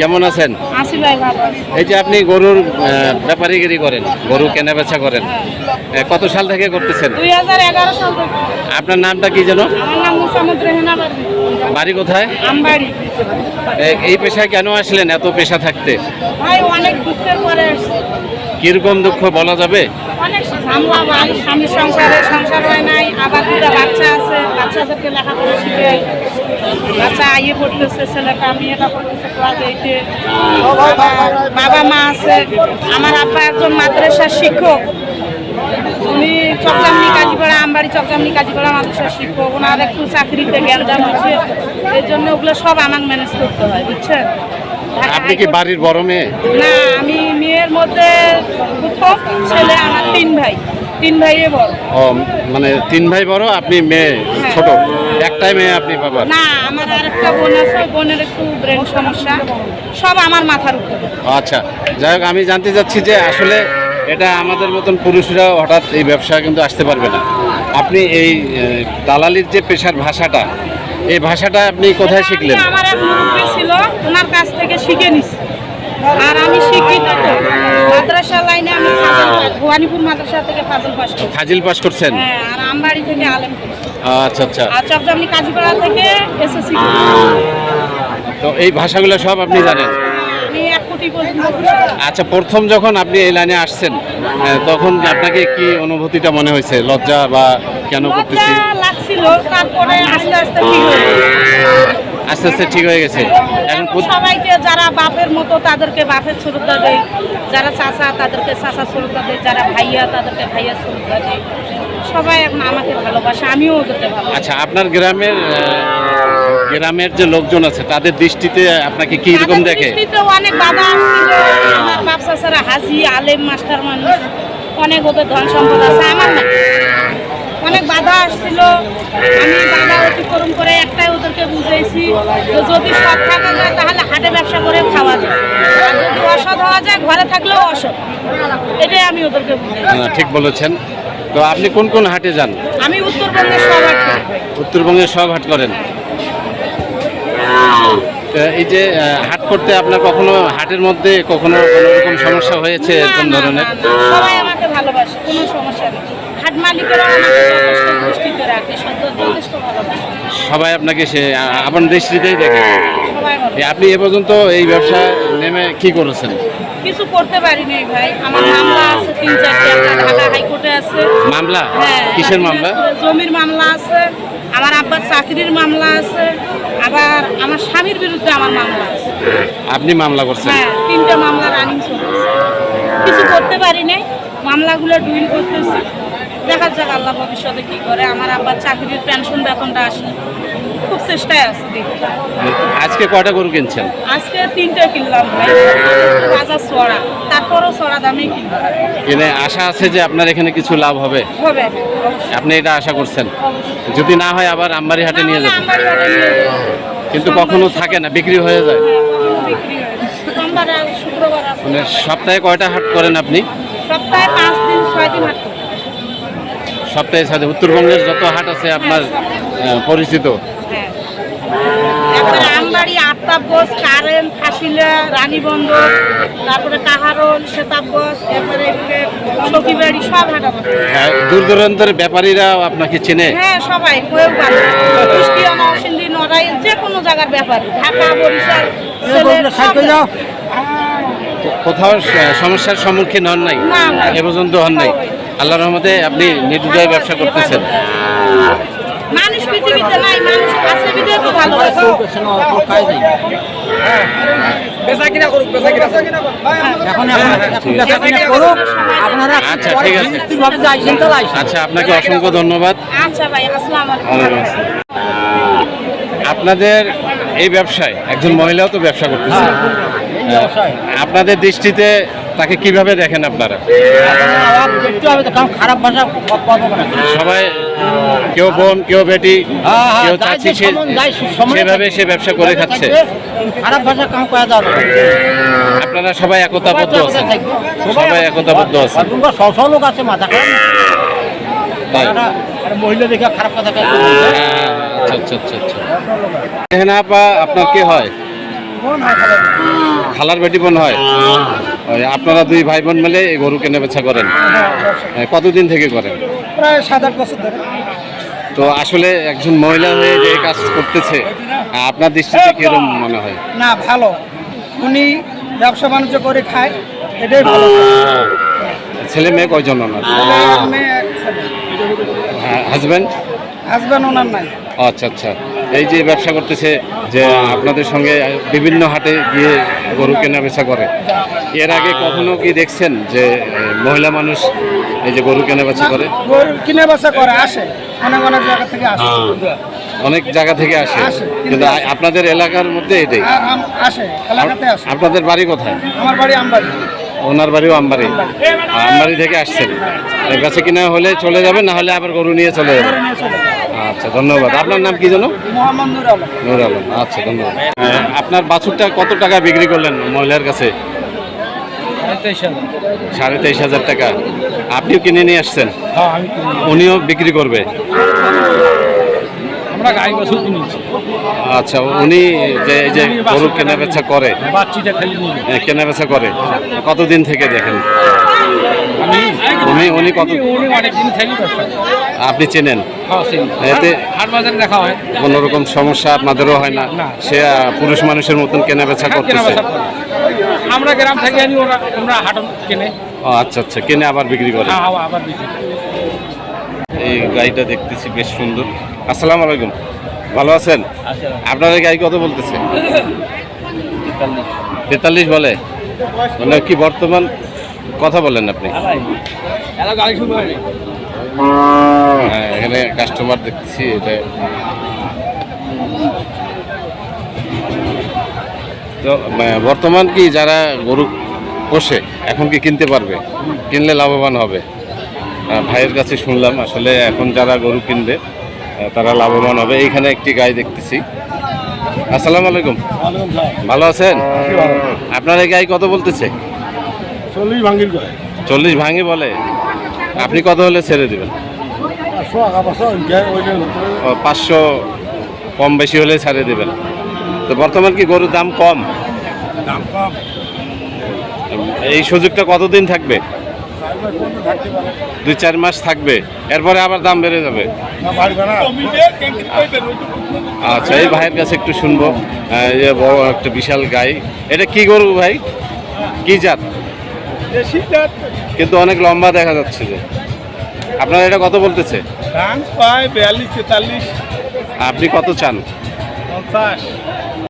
কেমন আছেন? এই যে আপনি গরুর ব্যাপারিগিরি করেন গরু কেনা বেচা করেন কত সাল থেকে করতেছেন? আপনার নামটা কি যেন? বাড়ি। কোথায়? এই পেশায় কেন আসলেন এত পেশা থাকতে? অনেক দুঃখের পরে আসছি। কীরকম দুঃখ বলা যাবে? অনেক ঝামলা সংসারে সংসার হয় নাই আবার দুটা বাচ্চা আছে বাচ্চাদেরকে লেখাপড়া শিখে বাচ্চা আইয়ে পড়তেছে ছেলেটা মেয়েটা পড়তেছে ক্লাস এইটে বাবা মা আছে। আমার আব্বা একজন মাদ্রাসার শিক্ষক। উনি চকজামনি কাজীপাড়া আমবাড়ি চকজামনি কাজীপাড়া মাদ্রাসার শিক্ষক। ওনার একটু চাকরিতে গ্যালজাম হচ্ছে এর জন্য ওগুলো সব আমাকে ম্যানেজ করতে হয় বুঝছেন? আপনি কি বাড়ির বড় মেয়ে? না আমি মেয়ের মধ্যে প্রথম ছেলে আমার তিন ভাই। তিন ভাইয়ে বড়। ও মানে তিন ভাই বড় আপনি মেয়ে ছোট। একটাই মেয়ে আপনি বাবার? না আমার আরেকটা বোন আছে বোনের একটু ব্রেন সমস্যা। সব আমার মাথার উপরে। আচ্ছা যাই হোক আমি জানতে চাচ্ছি যে আসলে এটা আমাদের মতন পুরুষরা হঠাৎ এই ব্যবসা কিন্তু আসতে পারবে না। আপনি এই দালালির যে পেশার ভাষাটা এই ভাষাটা আপনি কোথায় শিখলেন? আমি আমার এক ছিল ওনার কাছ থেকে শিখে নিছি। আর আমি শিক্ষিত মাদ্রাসা লাইনে আমি ভবানীপুর মাদ্রাসা থেকে ফাজল পাস করছি। ফাজিল পাস করছেন? হ্যাঁ আর আমবাড়ি থেকে আলেম আচ্ছা আচ্ছা। আর চকজামনি কাজীপাড়া থেকে এসএসসি তো এই ভাষাগুলো সব আপনি জানেন। আচ্ছা প্রথম যখন আপনি এই লাইনে আসছেন তখন আপনাকে কি অনুভূতিটা মনে হয়েছে? লজ্জা বা কেন করতেছি? লাগছিল তারপরে আস্তে আস্তে ঠিক হয়ে। আস্তে আস্তে ঠিক হয়ে গেছে। এখন সবাইকে যারা বাপের মতো তাদেরকে বাপের শ্রদ্ধা দেয় যারা চাচা তাদেরকে চাচা শ্রদ্ধা দেয় যারা ভাইয়া তাদেরকে ভাইয়া শ্রদ্ধা দেয় সবাই এখন আমাকে ভালোবাসে আমিও ওদেরকে ভালোবাসি। আচ্ছা আপনার গ্রামের গ্রামের যে লোকজন আছে তাদের দৃষ্টিতে আপনাকে কি রকম দেখে? দৃষ্টিতে অনেক বাধা আসছিল। আমার বাপ চাচারা হাজি আলেম মাস্টার মানুষ অনেক ওদের ধন সম্পদ আছে আমার না। অনেক বাধা আসছিল। আমি বাধা অতিক্রম করে একটাই ওদেরকে বুঝাইছি যদি সৎ থাকা যায় তাহলে হাটে ব্যবসা করে খাওয়া যায়। আর যদি অসৎ হওয়া যায় ঘরে থাকলেও অসৎ। এটাই আমি ওদেরকে বুঝাই ঠিক বলেছেন। তো আপনি কোন কোন হাটে যান? আমি উত্তরবঙ্গের সবার উত্তরবঙ্গের সব হাট করেন? এই যে হাট করতে আপনার কখনো হাটের মধ্যে কখনো কোনো রকম সমস্যা হয়েছে এরকম ধরনের? সবাই আমাকে ভালোবাসে কোনো সমস্যা নেই। হাট মালিকেরাও আমাকে যথেষ্ট দৃষ্টিতে রাখে যথেষ্ট ভালোবাসে। সবাই আপনাকে সে আপনার দৃষ্টিতেই দেখে। সবাই আপনি এ পর্যন্ত এই ব্যবসা নেমে কি করেছেন? কিছু করতে পারিনি ভাই। আমার মামলা আছে তিন চারটে ঢাকা হাইকোর্টে আছে। মামলা? হ্যাঁ কিসের মামলা? জমির মামলা আছে আমার আব্বার চাকরির মামলা আছে আবার আমার স্বামীর বিরুদ্ধে আমার মামলা আছে। আপনি মামলা করছেন? হ্যাঁ তিনটা মামলা রানিং চলছে। কিছু করতে পারি নাই মামলাগুলো ডুইল করতেছি। দেখা যাক আল্লাহ ভবিষ্যতে কি করে? আমার আব্বার চাকরির পেনশন বেতনটা আসে। খুব চেষ্টায় আছে। দেখি আজকে কয়টা গরু কিনছেন? আজকে তিনটা কিনলাম ভাই। বাজার চড়া তারপরও চড়া দামে কিনলাম। কিনে আশা আছে যে আপনার এখানে কিছু লাভ হবে? হবে আপনি এটা আশা করছেন? যদি না হয় আবার আমবাড়ি হাটে নিয়ে যাবেন। কিন্তু কখনো থাকে না বিক্রি হয়ে যায়। হ্যাঁ, শুক্রবার মানে সপ্তাহে কয়টা হাট করেন আপনি? সপ্তাহে পাঁচ দিন ছয় দিন হাট। সপ্তাহে সাথে উত্তরবঙ্গের যত হাট আছে আপনার পরিচিত। হ্যাঁ তারপরে আমবাড়ি আফতাবগঞ্জ কারেন ফাঁসিলা রানীবন্দর তারপরে কাহারোল সখীবাড়ি সব হাট দূর দূরান্তের ব্যাপারীরাও আপনাকে চেনে? হ্যাঁ সবাই কেউ পারে কুষ্টিয়া নরসিংদী নড়াইল যে কোনো জায়গার ব্যাপারে ঢাকা বরিশাল। কোথাও সমস্যার সম্মুখীন হন নাই। এ পর্যন্ত হন নাই? আল্লাহ রহমতে আপনি নির্দ্বিধায় ব্যবসা করতেছেন। মানুষ পৃথিবীতে নাই মানুষ আছে তো করুক আপনারা আচ্ছা, আচ্ছা আপনাকে অসংখ্য ধন্যবাদ। আচ্ছা ভাই আসসালামু আলাইকুম। ওয়ালাইকুম আসসালাম। আপনাদের এই ব্যবসায় একজন মহিলাও তো ব্যবসা করতেছে। আপনাদের দৃষ্টিতে তাকে কীভাবে দেখেন আপনারা? খারাপ ভাষা সবাই কেউ বোন কেউ বেটি হ্যাঁ, হ্যাঁ, কেউ চাচ্ছি সেভাবে সে ব্যবসা করে খাচ্ছে। খারাপ ভাষা কাম করা যাবে আপনারা সবাই একতাবদ্ধ আছেন। সবাই একতাবদ্ধ। আছেন। শ লোক আছে মাথা মহিলা দেখে খারাপ কথা হ্যাঁ, আচ্ছা আচ্ছা আচ্ছা আচ্ছা। আপনার কি হয়? খালার বেটি বোন হয়? ওই আপনারা দুই ভাই বোন মিলে এই গরু কেনা বেচা করেন কতদিন থেকে করেন? প্রায় সাত আট বছর ধরে। তো আসলে একজন মহিলা হয়ে যে কাজ করতেছে আপনার দৃষ্টিতে কীরকম মনে হয়? না ভালো। উনি ব্যবসা বাণিজ্য করে খায় এটাই ভালো। ছেলে মেয়ে কয়জন ওনার? হাজব্যান্ড হাজব্যান্ড ওনার নাই। আচ্ছা আচ্ছা। এই যে ব্যবসা করতেছে যে আপনাদের সঙ্গে বিভিন্ন হাটে গিয়ে গরু কেনা বেচা করে। এর আগে কখনো কি দেখছেন যে মহিলা মানুষ এই যে গরু কেনা বেচা করে? গরু কিনে বাসা করে আসে। অনেক অনেক জায়গা থেকে আসে। অনেক জায়গা থেকে আসে। কিন্তু আপনাদের এলাকার মধ্যে এটাই। আসে। এলাকাতে আসে। আপনাদের বাড়ি কোথায়? আমার বাড়ি আমবাড়ি। ওনার বাড়িও আমবাড়ি। আমবাড়ি। থেকে আসছেন। এর কাছে কিনা হলে চলে যাবে না হলে আবার গরু নিয়ে চলে যায়। আচ্ছা ধন্যবাদ। আপনার নাম কি মোহাম্মদ নুর আলম। আচ্ছা ধন্যবাদ। হ্যাঁ, আপনার বাছুরটা কত টাকা বিক্রি করলেন মহিলার কাছে? সাড়ে তেইশ হাজার টাকা। আপনিও কিনে নিয়ে আসছেন? হ্যাঁ উনিও বিক্রি করবে? আমরা গাই বছর কিনেছি আচ্ছা উনি যে এই যে গরু কেনা বেচা করে বাচ্চিটা খালি নিয়ে কেনা বেচা করে। কতদিন থেকে দেখেন? উনি উনি কত? উনি অনেকদিন থাকি আপনি চেনেন? হ্যাঁ এতে দেখা হয়। কোনো রকম সমস্যা আপনাদেরও হয় না। সে পুরুষ মানুষের মতন কেনা বেচা হ্যাঁ, করতেছে। আমরা গ্রাম থেকে আনি ওরা আমরা হাট কেনে। ও, আচ্ছা আচ্ছা কিনে আবার বিক্রি করে? হ্যাঁ আবার- আবার বিক্রি এই গাড়িটা দেখতেছি বেশ সুন্দর। আসসালামু আলাইকুম। ভালো আছেন? আপনার এই গাড়ি কত বলতেছে? তেতাল্লিশ বলে? মানে কি বর্তমান কথা বলেন আপনি। হ্যাঁ এখানে কাস্টমার দেখছি এটা। তো বর্তমান কি যারা গরু পোষে এখন কি কিনতে পারবে? কিনলে লাভবান হবে। ভাইয়ের কাছে শুনলাম আসলে এখন যারা গরু কিনবে তারা লাভবান হবে। এইখানে একটি গাই দেখতেছি। আসসালামু আলাইকুম। ভালো আছেন? আপনার এই গাই কত বলতেছে? চল্লিশ ভাঙ্গির করে চল্লিশ ভাঙে বলে? আপনি কত হলে ছেড়ে দেবেন? পাঁচশো কম বেশি হলে ছাড়িয়ে দেবেন। তো বর্তমান কি গরুর দাম কম? দাম কম। এই সুযোগটা কতদিন থাকবে? দুই চার মাস থাকবে। এরপরে আবার দাম বেড়ে যাবে। আচ্ছা এই ভাইয়ের কাছে একটু শুনব। যে বড় একটা বিশাল গাই। এটা কি গরু ভাই? কি জাত? কিন্তু অনেক লম্বা দেখা যাচ্ছে যে। আপনার এটা কত বলতেছে? দাম বিয়াল্লিশ তেতাল্লিশ। আপনি কত চান? পঞ্চাশ।